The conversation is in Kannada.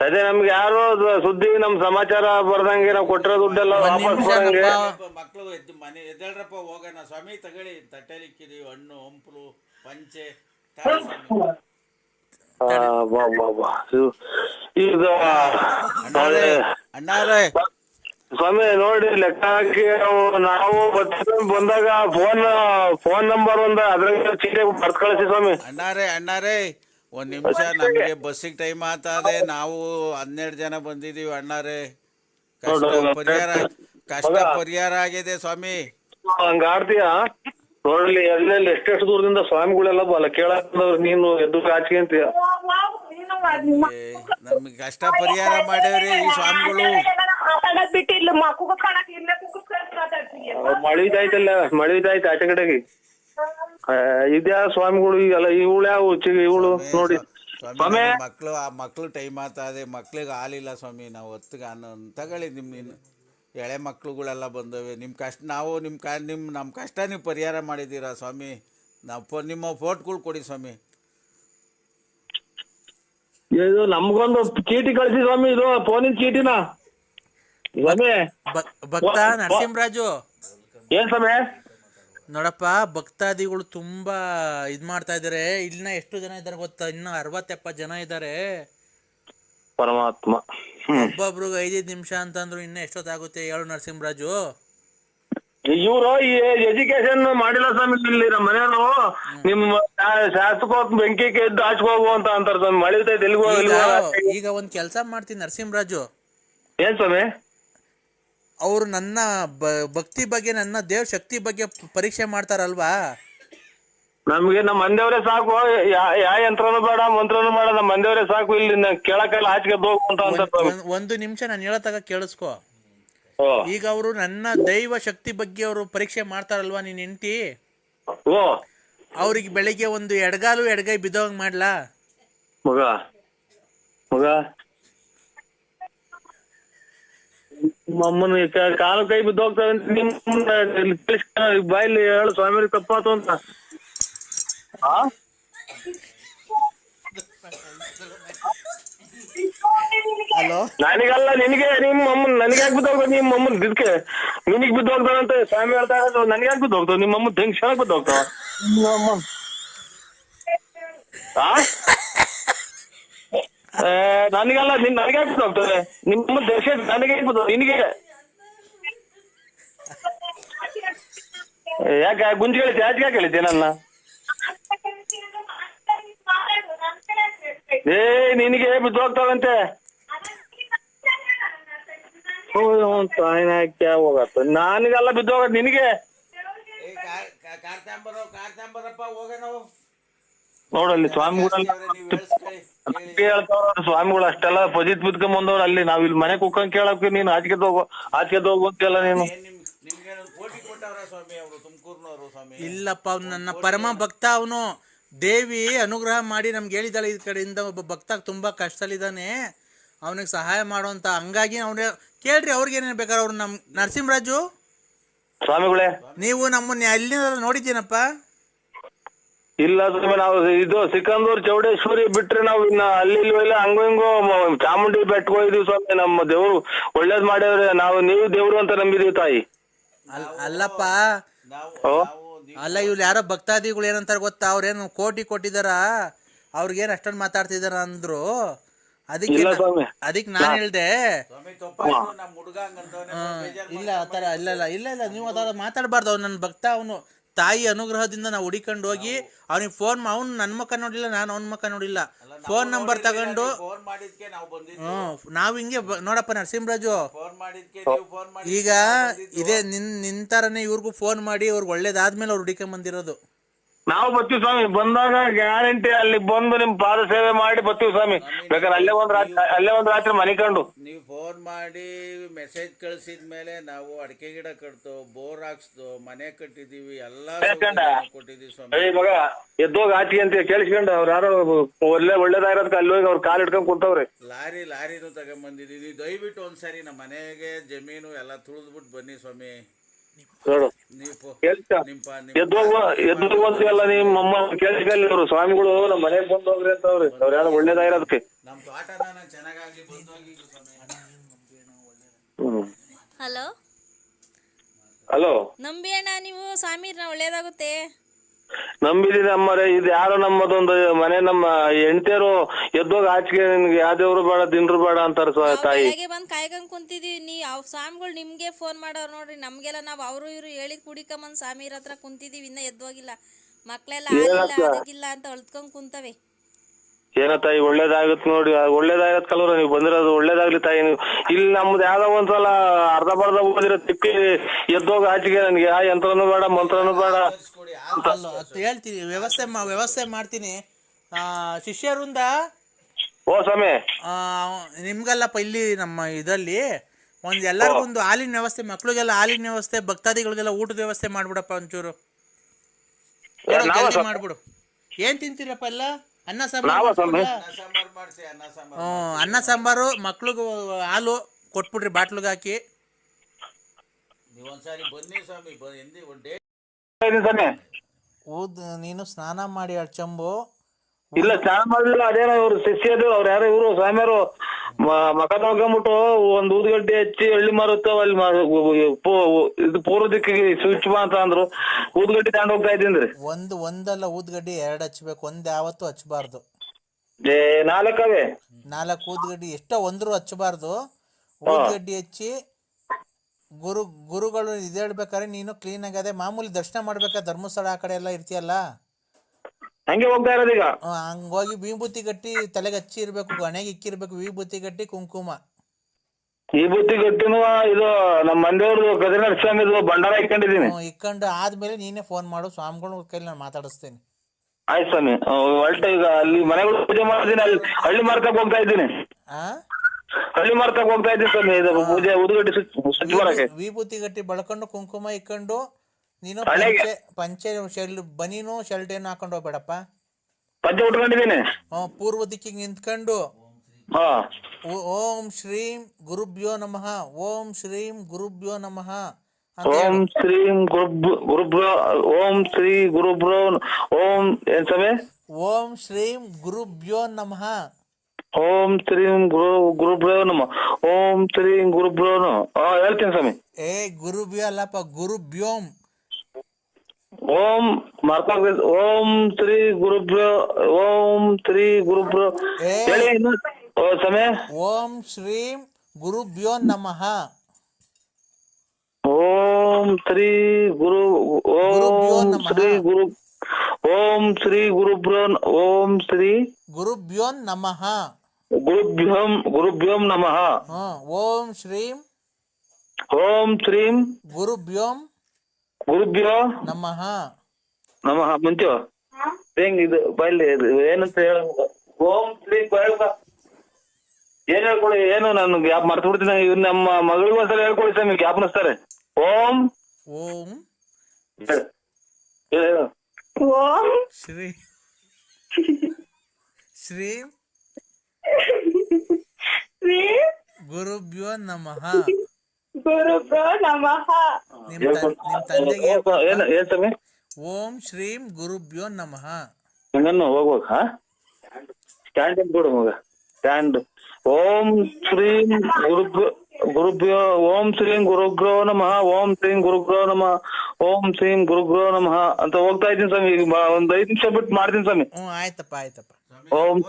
ಅದೇ ನಮ್ಗೆ ಯಾರು ಸುದ್ದಿ ನಮ್ ಸಮಾಚಾರ ಬರ್ದಂಗೆ ನಾವು ಕೊಟ್ಟಿರೋ ದುಡ್ಡೆಲ್ಲ ವಾಪಸ್ ಬರಂಗೆ. ಮಕ್ಕಳು ಎದ್ದು ಮನೆ ಎದ್ದೇಳ್ರಪ್ಪ ಹೋಗೋಣ. ಸ್ವಾಮಿ ತಗೊಳ್ಳಿ. ತಟ್ಟೆಲಿಕ್ಕಿದೀವಿ ಹಣ್ಣು ಹಂಪಲು ಪಂಚೆ ತಾಳಿ ಸ್ವಾಮಿ. ಆ, ಬಾ, ಬಾ, ಬಾ. ಇದು- ಈಗ ಅಣ್ಣಾರೇ ಅಣ್ಣಾರೇ ಸ್ವಾಮಿ ನೋಡಿ ಲೆಕ್ಕ ಹಾಕಿ ನಾವು ಬರ್ತೀವಿ. ಬಂದಾಗ ಫೋನ್ ಫೋನ್ ನಂಬರ್ ಒಂದ ಅದ್ರಾಗ ಚೀಟಿ ಬರ್ತ್ ಕಳಿಸಿ ಸ್ವಾಮಿ. ಅಣ್ಣಾರೇ ಅಣ್ಣಾರೇ ಒಂದ್ ನಿಮಿಷ ನಮ್ಗೆ ಬಸ್ಸಿಗೆ ಟೈಮ್ ಆತಾದೆ. ನಾವು ಹನ್ನೆರಡು ಜನ ಬಂದಿದೀವಿ ಅಣ್ಣಾರೆ. ಕಷ್ಟ ಪರಿಹಾರ ಕಷ್ಟ ಪರಿಹಾರ ಆಗಿದೆ ಸ್ವಾಮಿ. ಹಂಗ ಆಡ್ತೀಯ? ನೋಡ್ಲಿ ಎಲ್ಲೆಲ್ಲಿ ಎಷ್ಟೆಷ್ಟು ದೂರದಿಂದ ಸ್ವಾಮಿಗಳೆಲ್ಲ ಬಲ್ಲ ಕೇಳಾಕಂದವ್ರು ನೀನು ಎದ್ದು ಕಾಚ್ಕೊಂತೀಯ ಏ, ನಮ್ಗೆ ಕಷ್ಟ ಪರಿಹಾರ ಮಾಡ್ಯಾವ್ರಿ ಈ ಸ್ವಾಮಿಗಳು. ಮಾತಾಡೋದ್ ಬಿಟ್ಟು ಇಲ್ಲ ಮಕ್ಕಳು ಕಾಣಕ್ ಇಲ್ಲೇ ಮಳಿದಾಯ್ತಲ್ಲ ಮಳಿದಾಯ್ತು ಆಚೆ ಕಡೆಗೆ. ಇದ್ಯಾ ಸ್ವಾಮಿಗಳು ಈಗೆಲ್ಲ ಇವಳು ಯಾವ ಇವಳು ನೋಡಿ. ಸ್ವಾಮಿ ಮಕ್ಕಳು ಮಕ್ಳು ಆ ಮಕ್ಕಳು ಟೈಮ್ ಆಗ್ತದೆ ಮಕ್ಳಿಗೆ ಹಾಲಿಲ್ಲ ಸ್ವಾಮಿ ನಾವು ಹೊತ್ತಿಗೆ ಅನ್ನ ತಗೊಳ್ಳಿ ನಿಮ್ಮ ನೀನು ಎಳೆ ಮಕ್ಳುಗಳೆಲ್ಲ ಬಂದವೆ ನಿಮ್ಮ ಕಷ್ಟ ನಾವು ನಿಮ್ಮ ಕ ನಿಮ್ಮ ನಮ್ಮ ಕಷ್ಟ ನೀವು ಪರಿಹಾರ ಮಾಡಿದ್ದೀರಾ ಸ್ವಾಮಿ? ನಾವು ಫೋ ನಿಮ್ಮ ಫೋಟ್ಗಳು ಕೊಡಿ ಸ್ವಾಮಿ. ಇದು ನಮ್ಗೊಂದು ಚೀಟಿ ಕಳಿಸಿ ಸ್ವಾಮಿ ಇದು ಫೋನಿನ ಚೀಟಿನ. ಸ್ವಾಮಿ ಭಕ್- ಭಕ್ತ ನರಸಿಂಹರಾಜು. ಏನ್ ಸ್ವಾಮಿ? ನೋಡಪ್ಪ ಭಕ್ತಾದಿಗಳು ತುಂಬಾ ಇದ್ ಮಾಡ್ತಾ ಇದಾರೆ. ಇಲ್ಲಿನ ಎಷ್ಟು ಜನ ಇದ್ದಾರೆ ಗೊತ್ತಾ? ಇನ್ನು ಅರವತ್ ಎಪ್ಪತ್ ಜನ ಇದಾರೆ ಪರಮಾತ್ಮ. ಒಬ್ಬೊಬ್ರು ಒಬ್ಬೊಬ್ರಿಗೆ ಐದೈದು ನಿಮಿಷ ಅಂತಂದ್ರು ಇನ್ನ ಎಷ್ಟೊತ್ತಾಗುತ್ತೆ ಹೇಳು ನರಸಿಂಹರಾಜು. ಇವರು ಈ ಎಜುಕೇಶನ್ ಮಾಡಿಲ್ಲ ಸ್ವಾಮಿ ಇಲ್ಲಿ ನಮ್ಮ ಮನೆಯವರು. ನಿಮ್ಮ ಶಾಸಕ ಬೆಂಕಿ ಎದ್ದು ಆಚೆ ಹೋಗು ಅಂತ ಅಂತಾರೆ ಸ್ವಾಮಿ. ಮಳೆ? ಈಗ ಒಂದ್ ಕೆಲ್ಸ ಮಾಡ್ತೀನಿ ನರಸಿಂಹರಾಜು. ಏನ್ ಸ್ವಾಮಿ? ಅವ್ರು ನನ್ನ ಭಕ್ತಿ ಬಗ್ಗೆ ನನ್ನ ದೇವ್ ಶಕ್ತಿ ಬಗ್ಗೆ ಪರೀಕ್ಷೆ ಮಾಡ್ತಾರಲ್ವಾ? ನಮ್ಗೆ ನಮ್ಮ ಮಂದೇವ್ರೆ ಸಾಕು. ಯಾ- ಯಾ ಯಂತ್ರನೂ ಬೇಡ ಮಂತ್ರನೂ ಬೇಡ ನಮ್ಮ ಮಂದೇವ್ರೆ ಸಾಕು. ಇಲ್ಲಿ ಕೇಳಕ್ಕೆಲ್ಲ ಆಚೆಗೆ ಅಂತ ಒಂದು ನಿಮಿಷ ನಾನು ಹೇಳತ್ತಾಗ ಕೇಳಿಸ್ಕೊ. ಈಗ ಅವರು ನನ್ನ ದೈವ ಶಕ್ತಿ ಬಗ್ಗೆ ಅವರು ಪರೀಕ್ಷೆ ಮಾಡ್ತಾರಲ್ವಾ ನೀನ್ ಹೆಂಡತಿ? ಓ. ಅವ್ರಿಗೆ ಬೆಳಿಗ್ಗೆ ಒಂದು ಎಡಗಾಲು ಎಡಗೈ ಬಿದ್ದೋಗ್ ಮಾಡ್ಲಾ? ಮಗ. ಮಗ. ನಮ್ಮನ್ನ ಕಾಲು ಕೈ ಬಿದ್ದು ಹೋಗ್ತಾವೆ ಅಂತ ನಿಮ್ಮ ಬಾಯಲ್ಲಿ ಹೇಳು ಸ್ವಾಮಿ ತಪ್ಪಾತು ಅಂತ. ಆ? ಹಲೋ? ನನಗಲ್ಲ ನಿನಗೆ ನಿಮ್ಮ ಅಮ್ಮನ್ ನನಗೆ ಯಾಕೆ ಬಿದ್ದು ಹೋಗ್ತಾವ ನಿಮ್ಮ ಅಮ್ಮನ್ ಇದಕ್ಕೆ? ನಿನಗ್ ಬಿದ್ದು ಹೋಗ್ತಾವಂತೆ ಸ್ವಾಮಿ ಹೇಳ್ತಾ ಇರೋದು ನನಗೆ ಯಾಕೆ ಬಿದ್ದು ಹೋಗ್ತಾವ? ನಿಮ್ಮ ಅಮ್ಮನ್ ಹೆಂಗ್ ಕ್ಷಣಕ್ಕೆ ಬಿದ್ದು ಹೋಗ್ತಾವ? ಅಮ್ಮನ್ ಆ? ನನಗಲ್ಲ ನಿನ್ ನನಗೆ ಹಾಕ್ಬಿಟ್ಟು ಹೋಗ್ತದೆ ನಿಮ್ಮ ದೇಶ ನನಗೆ ಹಾಕ್ಬಿಟ್ಟು ನಿನಗೆ. ಯಾಕೆ ಗುಂಜಿ ಹೇಳಿದ್ದೆ ಯಾಕೆ ಯಾಕೆ ಹೇಳಿದ್ದೆ ನನ್ನ? ಏ ನಿನಗೆ ಬಿದ್ದು ಹೋಗ್ತಾವಂತೆ ಹೋಗತ್ತ ನನಗೆಲ್ಲ ಬಿದ್ದು ಹೋಗತ್ ನಿನಗೆ. ನೋಡಲ್ಲಿ ಸ್ವಾಮಿಗಳು ಸ್ವಾಮಿಗಳು ಅಷ್ಟೆಲ್ಲ ಪಜಿತ್ ಬಿದ್ಕೊಂಡ್ ಬಂದವ್ರು ಅಲ್ಲಿ ನಾವ್ ಇಲ್ಲಿ ಮನೆ ಕುಕ್ಕಂಗ್ ಕೇಳಕ್ ನೀನ್ ಆಚೆಗೆ ಹೋಗೋ ಆಚೆಗೆ ಹೋಗೋ ಅಂತೆಲ್ಲ ನೀನು? ಏನ್ ನಿಮ್ ಕೋಟಿ ಕೊಟ್ಟವ್ರ ಸ್ವಾಮಿ ಅವರು ತುಮಕೂರ್ನವರು ಸ್ವಾಮಿ? ಇಲ್ಲಪ್ಪ ಅವ್ನು ನನ್ನ ಪರಮ ಭಕ್ತ ಅವನು. ದೇವಿ ಅನುಗ್ರಹ ಮಾಡಿ ನಮ್ಗೆ ಹೇಳಿದಾಳೆ ಈ ಕಡೆಯಿಂದ ಒಬ್ಬ ಭಕ್ತ ತುಂಬಾ ಕಷ್ಟದಲ್ಲಿದ್ದಾನೆ. ಅವನಿಗೆ ಸಹಾಯ ಮಾಡುವಂತ ಹಂಗಾಗಿ ಅವ್ನ ಕೇಳ್ರಿ ಅವ್ರಿಗೆ ಏನೇನು ಬೇಕಾದ್ರೆ ಅವ್ರು ನಮ್ ನರಸಿಂಹರಾಜು? ಸ್ವಾಮಿಗಳೇ. ನೀವು ನಮ್ಮನ್ನ ಅಲ್ಲಿ ನೋಡಿದ್ದೀನಪ್ಪ? ಇಲ್ಲ ಸ್ವಾಮಿ ನಾವು ಇದು ಸಿಕಂದೂರ್ ಚೌಡೇಶ್ವರಿ ಬಿಟ್ರೆ ನಾವು ಇನ್ನ ಅಲ್ಲಿ ಇಲ್ಲಿ ಇಲ್ಲ ಹಂಗೋ ಹಿಂಗೋ ಮ- ಚಾಮುಂಡಿ ಬೆಟ್ಟಕ್ಕೆ ಹೋಗಿದೀವಿ ಸ್ವಾಮಿ ನಮ್ಮ ದೇವ್ರು ಒಳ್ಳೇದ್ ಮಾಡಿದ್ರೆ ನಾವು ನೀವು ದೇವ್ರು ಅಂತ ನಂಬಿದೀವಿ ತಾಯಿ. ಅಲ್ ಅಲ್ಲಪ್ಪ. ಓ. ಅಲ್ಲ ಇವ್ರು ಯಾರೋ ಭಕ್ತಾದಿಗಳು ಏನಂತಾರೆ ಗೊತ್ತಾ? ಅವ್ರೇನು ಕೋಟಿ ಕೊಟ್ಟಿದಾರ? ಅವ್ರಿಗೇನು ಅಷ್ಟೊಂದು ಮಾತಾಡ್ತಿದಾರ ಅಂದ್ರು. ಅದಕ್ಕೆ ಇಲ್ಲ ಸ್ವಾಮಿ. ಅದಕ್ಕೆ ನಾನು ಹೇಳ್ದೆ. ಸ್ವಾಮಿ ತಪ್ಪಾಯ್ತು. ನಮ್ಮ ಹುಡುಗ ಹಂಗಂತವನೆ ಇಲ್ಲ ಆ ಥರ ಇಲ್ಲ ಇಲ್ಲ ಇಲ್ಲ ಇಲ್ಲ ನೀವು ಅದರ ಮಾತಾಡಬಾರ್ದು. ಅವ್ನು ನನ್ನ ಭಕ್ತ ಅವನು ತಾಯಿ ಅನುಗ್ರಹದಿಂದ ನಾವು ಹುಡಿಕೊಂಡು ಹೋಗಿ ಅವನಿಗೆ ಫೋನ್ ಅವ್ನು ನನ್ನ ಮುಖ ನೋಡಿಲ್ಲ ನಾನು ಅವನ ಮುಖ ನೋಡಿಲ್ಲ ಫೋನ್ ನಂಬರ್ ತಗೊಂಡು ಫೋನ್ ನಾವ್ ಹಿಂಗೆ ನೋಡಪ್ಪ ನರಸಿಂಹರಾಜು. ಈಗ ಇದೇ ನಿನ್ ನಿನ್ ತರನೇ ಇವ್ರಿಗೂ ಫೋನ್ ಮಾಡಿ ಅವ್ರಿಗೆ ಒಳ್ಳೇದಾದ್ಮೇಲೆ ಅವ್ರು ಹುಡಿಕೊಂಡ್ ಬಂದಿರೋದು. ನಾವು ಬರ್ತೀವಿ ಸ್ವಾಮಿ. ಬಂದಾಗ ಗ್ಯಾರಂಟಿ ಅಲ್ಲಿ ಬಂದು ನಿಮ್ ಪಾದ ಸೇವೆ ಮಾಡಿ ಬರ್ತೀವಿ ಸ್ವಾಮಿ. ಬೇಕಾದ್ರೆ ಅಲ್ಲೇ ಒಂದ್ ರಾತ್ರಿ ಅಲ್ಲೇ ಒಂದ್ ರಾತ್ರಿ ಮನಿಕೊಂಡು ಕಂಡು. ನೀವು ಫೋನ್ ಮಾಡಿ ಮೆಸೇಜ್ ಕಳ್ಸಿದ ಮೇಲೆ ನಾವು ಅಡಿಕೆ ಗಿಡ ಕಟ್ತು ಬೋರ್ ಹಾಕ್ಸ್ದು ಮನೆ ಕಟ್ಟಿದೀವಿ ಎಲ್ಲಾ ಕೊಟ್ಟಿದೀವಿ ಸ್ವಾಮಿ. ಏ ಮಗ ಎದ್ದೋಗ ಆಚಿ ಅಂತ ಕೇಳಿಸ್ಕೊಂಡು ಅವ್ರ ಯಾರೋ ಒಳ್ಳೆ ಒಳ್ಳೇದಾಗಿರೋದಕ್ಕೆ ಅಲ್ಲಿ ಹೋಗಿ ಅವ್ರು ಕಾಲ್ ಹಿಡ್ಕೊಂಡ್ ಕುಂತವ್ರೆ. ಲಾರಿ ಲಾರಿನೂ ತಗೊಂಬಂದಿದೀವಿ. ದಯವಿಟ್ಟು ಒಂದ್ಸರಿ ನಮ್ಮ ಮನೆಗೆ ಜಮೀನು ಎಲ್ಲ ತುಳಿದ್ಬಿಟ್ಟು ಬನ್ನಿ ಸ್ವಾಮಿ. ನೋಡು ಎದ್ದು ನಿಮ್ಮ ಅಮ್ಮ ಅವರು ಸ್ವಾಮಿಗಳು ನಮ್ಮ ಮನೆಗೆ ಬಂದು ಹೋಗ್ರಿ ಅಂತ ಅವ್ರಿ. ಅವ್ರ ಯಾರು ಒಳ್ಳೇದಾಗಿರೋದಕ್ಕೆ. ಹಲೋ? ಹಲೋ? ನಂಬಿ ಅಣ್ಣ ನೀವು ಸ್ವಾಮಿ ಒಳ್ಳೇದಾಗುತ್ತೆ. ನಂಬಿದೀನಿ ಅಮ್ಮರೇ ಇದು ಯಾರೋ ನಮ್ಮದೊಂದು ಮನೆ ನಮ್ಮ ಹೆಂಡತಿಯರು ಎದ್ದೋಗ ಆಚೆಗೆ ನಿನ್ಗೆ ಯಾವ ದೇವ್ರು ಬೇಡ ದಿನರು ಬೇಡ ಅಂತಾರ ಸ್ವ- ತಾಯಿ. ಬೆಳಗ್ಗೆ ಬಂದ್ ಕಾಯ್ಕೊಂಡ್ ಕುಂತಿದೀವಿ. ನೀ ಅವ್ ಸ್ವಾಮಿಗಳು ನಿಮ್ಗೆ ಫೋನ್ ಮಾಡೋರು ನೋಡ್ರಿ ನಮ್ಗೆಲ್ಲ ನಾವ್ ಅವರು ಇವ್ರು ಹೇಳಿ ಕುಡಿಕೊಂಬಂದ್ ಸ್ವಾಮಿರ ಹತ್ರ ಕುಂತಿದೀವಿ ಇನ್ನ ಎದ್ದೋಗಿಲ್ಲ. ಮಕ್ಳೆಲ್ಲ ಆಗಿಲ್ಲ ಅದಕ್ಕಿಲ್ಲ ಅಂತ ಅಳ್ತ್ಕೊಂಡ್ ಕುಂತವೆ. ಏನೋ ತಾಯಿ ಒಳ್ಳೇದಾಗತ್ ನೋಡಿ ಒಳ್ಳೇದಾಗತ್ ಕಲ್ವ್ರ ನೀವು ಬಂದಿರೋದು ಒಳ್ಳೇದಾಗ್ಲಿ ತಾಯಿ. ನೀವು ಇಲ್ಲಿ ನಮ್ದು ಯಾವ್ದೋ ಒಂದ್ಸಲ ಅರ್ಧ ಬರ್ಧ ಓದಿರೋ ತಿಪ್ಪಿ ಎದ್ದೋಗ ಆಚೆಗೆ ನನ್ಗೆ ಆ ಯಂತ್ರನೂ ಬೇಡ ಮಂತ್ರನೂ ಬೇಡ. ಅಲ್ಲ ಹೇಳ್ತೀನಿ ವ್ಯವಸ್ಥೆ ಮಾ ವ್ಯವಸ್ಥೆ ಮಾಡ್ತೀನಿ. ಆ, ಶಿಷ್ಯರಿಂದ? ಓ ಸ್ವಾಮಿ. ಆ, ನಿಮ್ಗಲ್ಲಪ್ಪ ಇಲ್ಲಿ ನಮ್ಮ ಇದರಲ್ಲಿ ಒಂದು ಎಲ್ಲರಿಗೊಂದು ಹಾಲಿನ ವ್ಯವಸ್ಥೆ ಮಕ್ಳಿಗೆಲ್ಲ ಹಾಲಿನ ವ್ಯವಸ್ಥೆ ಭಕ್ತಾದಿಗಳಿಗೆಲ್ಲ ಊಟದ ವ್ಯವಸ್ಥೆ ಮಾಡ್ಬಿಡಪ್ಪ ಒಂಚೂರು. ನೋಡು, ನಾವ ಜಲ್ದಿ ಸ್ವಾಮಿ? ಮಾಡ್ಬಿಡು. ಏನ್ ತಿಂತೀರಪ್ಪ ಎಲ್ಲ? ಅನ್ನ ನಾವ ಸಾಂಬಾರು ಸ್ವಾಮಿ? ಅನ್ನ ಸಾಂಬಾರು ಅನ್ನ ಮಕ್ಳಿಗೆ ಹಾಲು ಕೊಟ್ಬಿಡ್ರಿ ಬಾಟ್ಲಿಗೆ ಹಾಕಿ. ನೀವು ಒಂದ್ಸಾರಿ ಬನ್ನಿ ಸ್ವಾಮಿ ಒಂದೇ ಒಂದು ಡೇಟ್ ಇದೀನಿ ಸ್ವಾಮಿ. ಊದ್ ನೀನು ಸ್ನಾನ ಮಾಡಿ ಅಡ್ಚಂಬು ಇಲ್ಲ ಸ್ನಾನ ಮಾಡಿಲ್ಲ ಅದೇನೋ ಇವ್ರು ಶಿಷ್ಯದು ಅವ್ರು ಯಾರೋ ಇವರು ಸ್ವಾಮಿಯವರು ಮಕ ತೊಳ್ಕೊಂಬಿಟ್ಟು ಒಂದ್ ಊದ್ಗಡ್ಡೆ ಹಚ್ಚಿ ಹಳ್ಳಿ ಮಾರುತ್ತೋ ಅಲ್ಲಿ ಮಾ- ಪೂ- ಇದು ಪೂರ್ವ ದಿಕ್ಕಿಗೆ ಸ್ವಿಚ್ ಬಾ ಅಂತ ಅಂದ್ರು. ಊದ್ಗಡ್ಡೆ ತಗೊಂಡ್ ಹೋಗ್ತಾ ಇದ್ದೀನಿ ಒಂದು ಒಂದಲ್ಲ ಊದ್ಗಡ್ಡಿ ಎರಡು ಹಚ್ಬೇಕು. ಒಂದ್ ಯಾವತ್ತು ಹಚ್ಬಾರ್ದು. ಏ ನಾಲ್ಕವೇ? ನಾಲ್ಕು ಊದ್ಗಡ್ಡಿ ಎಷ್ಟೋ ಒಂದ್ರು ಹಚ್ಚಬಾರ್ದು ಊದ್ಗಡ್ಡಿ ಹಚ್ಚಿ ಗುರು ಗುರುಗಳು ಇದೇಳ್ಬೇಕಾದ್ರೆ ನೀನು ಕ್ಲೀನ್ ಆಗದೆ ಮಾಮೂಲಿ ದರ್ಶನ ಮಾಡ್ಬೇಕಾ? ಧರ್ಮಸ್ಥಳ ಆ ಕಡೆ ಎಲ್ಲ ಇರ್ತೀಯಲ್ಲ? ಹಂಗೆ ಹೋಗ್ತಾ ಇರೋದೀಗ ಆ, ಹಂಗೋಗಿ ವಿಭೂತಿ ಕಟ್ಟಿ ತಲೆಗೆ ಹಚ್ಚಿ ಇರ್ಬೇಕು ಹಣೆಗೆ ಇಕ್ಕಿರ್ಬೇಕು ವಿಭೂತಿ ಗಟ್ಟಿ ಕುಂಕುಮ. ಈ ಬುತ್ತಿ ಗಟ್ಟಿನೂ ಇದು ನಮ್ಮ ಮಂದಿಯವ್ರದ್ದು ಗದಿನಾಥ ಸ್ವಾಮಿದು ಭಂಡಾರ ಇಟ್ಕೊಂಡಿದೀನಿ ಹ್ಮ್, ಇಕ್ಕೊಂಡು ಆದ್ಮೇಲೆ ನೀನೇ ಫೋನ್ ಮಾಡು ಸ್ವಾಮಿಗಳ ಕೈಲಿ ನಾನು ಮಾತಾಡಿಸ್ತೀನಿ. ಆಯ್ತು ಸ್ವಾಮಿ. ಒಳ್ಳೆ ಈಗ ಅಲ್ಲಿ ಮನೆಗಳು ಪೂಜೆ ಮಾಡ್ತೀನಿ ಅಲ್ಲಿ ಹಳ್ಳಿ ಮಾರ್ತಕ್ ಹೋಗ್ತಾ ಇದ್ದೀನಿ. ಆ? ಹಳ್ಳಿ ಮಾರ್ತಕ್ ಹೋಗ್ತಾ ಇದ್ದೀನಿ ಸ್ವಾಮಿ ಇದು ಪೂಜೆ ಊದುಗಡ್ಡೆ ಸ್ವಿಚ್ ಸ್ವಿಚ್ ಮಾಡಕ್ಕೆ ವಿಭೂತಿ ಗಟ್ಟಿ ಬಳಕೊಂಡು ಕುಂಕುಮ ಇಕ್ಕೊಂಡು ನೀನು ಹಣೆಗೆ. ಪಂಚೆ ಪಂಚೆ ಶೆಲ್ ಬನೀನು ಶರ್ಟ್ ಏನು ಹಾಕೊಂಡು ಹೋಗ್ಬೇಡಪ್ಪ. ಪಂಚೆ ಉಟ್ಕೊಂಡಿದ್ದೀನಿ. ಹ್ಮ್, ಪೂರ್ವ ದಿಕ್ಕಿಗೆ ನಿಂತ್ಕೊಂಡು ಹಾ. ಓ- ಓಂ ಶ್ರೀಂ ಗುರುಭ್ಯೋ ನಮಃ ಓಂ ಶ್ರೀಂ ಗುರುಭ್ಯೋ ನಮಃ ಅಂತ ಓಂ ಹೇಳು. ಶ್ರೀಂ ಗುರುಬ್ರೋ ಓಂ ಶ್ರೀ ಗುರುಬ್ರೋ ಓಂ ಏನ್ ಸ್ವಾಮಿ? ಓಂ ಶ್ರೀಂ ಗುರುಭ್ಯೋ ನಮಃ. ಓಂ ತ್ರೀಂ ಗುರು ಗುರುಭ್ರೋ ನಮ. ಓಂ ತ್ರೀಂ ಗುರುಭ್ರೋ ನಮ. ಹೇಳ್ತೀನಿ ಸ್ವಾಮಿ. ಏ ಗುರುಭ್ಯೋ ಅಲ್ಲಪ್ಪ ಗುರುಭ್ಯೋಂ. ಓಂ ಮಾರ್ಕೋಗ್ರಿ ಓಂ ಶ್ರೀ ಗುರುಭ್ರೋ ಓಂ ಶ್ರೀ ಗುರುಭ್ರೋ ಏ. ಹೇಳಿ ಇನ್ನು. ಓ ಸ್ವಾಮಿ. ಓಂ ಶ್ರೀಂ ಗುರುಭ್ಯೋ ನಮಃ. ಓಂ ಶ್ರೀ ಗುರು ಓಂ. ಶ್ರೀ ಗುರು ಓಂ ಶ್ರೀ ಗುರುಭ್ರೋ ಓಂ ಶ್ರೀ ಗುರುಭ್ಯೋ ನಮಃ. ಗುರುಭ್ಯೋಂ ಗುರುಭ್ಯೋಂ ನಮಃ. ಹ್ಮ್ ಓಂ ಶ್ರೀಂ ಓಂ ಶ್ರೀಂ ಗುರುಭ್ಯೋಂ ಗುರುಭ್ಯೋ ನಮಃ. ನಮಃ ಮುಂಚೋ ಹೆಂಗ್ ಇದು ಬೈಲಿ ಇದು ಏನಂತ ಹೇಳ ಓಂ ಶ್ರೀ ಬೈಲ್ಗ ಏನ್ ಹೇಳ್ಕೊಳಿ ಏನು ನಾನು ಗ್ಯಾಪ್ ಮರ್ತು ಬಿಡ್ತೀನಿ ಇವ್ ನಮ್ಮ ಮಗಳಿಗೂ ಒಂದ್ಸಲ ಹೇಳ್ಕೊಡಿ ಸ್ವಾಮಿ ನಸ್ತಾರೆ ಓಂ ಓಂ ಹೇಳು, ಹೇಳು. ಓಂ ಶ್ರೀ ಶ್ರೀಂ ಶ್ರೀ ಗುರುಭ್ಯೋ ನಮಃ ಗುರುಭ್ಯೋ ನಮಃ ನಿಮ್ಮ ತಂದೆಗೆ ಏನು ಸ್ವಾಮಿ? ಓಂ ಶ್ರೀಂ ಗುರುಭ್ಯೋ ನಮಃ. ಹಂಗನ್ನು ಹೋಗ್ಬೇಕು ಹಾ? ಸ್ಟ್ಯಾಂಡ್ ಅಂತ ಬಿಡು ಮಗ. ಸ್ಟ್ಯಾಂಡ್ ಓಂ ಶ್ರೀಂ ಗುರುಭ್ಯ ಗುರುಭ್ಯೋ ಓಂ ಶ್ರೀಂ ಗುರುಗ್ರೋ ನಮಃ. ಓಂ ಶ್ರೀಂ ಗುರುಗ್ರೋ ನಮಃ. ಓಂ ಶ್ರೀಂ ಗುರುಗ್ರೋ ನಮಃ ಅಂತ ಹೋಗ್ತಾ ಇದ್ದೀನಿ ಸ್ವಾಮಿ. ಈಗ ಬಾ- ಒಂದ್ ಐದ್ ನಿಮಿಷ ಬಿಟ್ಟು ಮಾಡ್ತೀನಿ ಸ್ವಾಮಿ. ಹ್ಞೂ ಆಯ್ತಪ್ಪ ಆಯ್ತಪ್ಪ. ಓಂ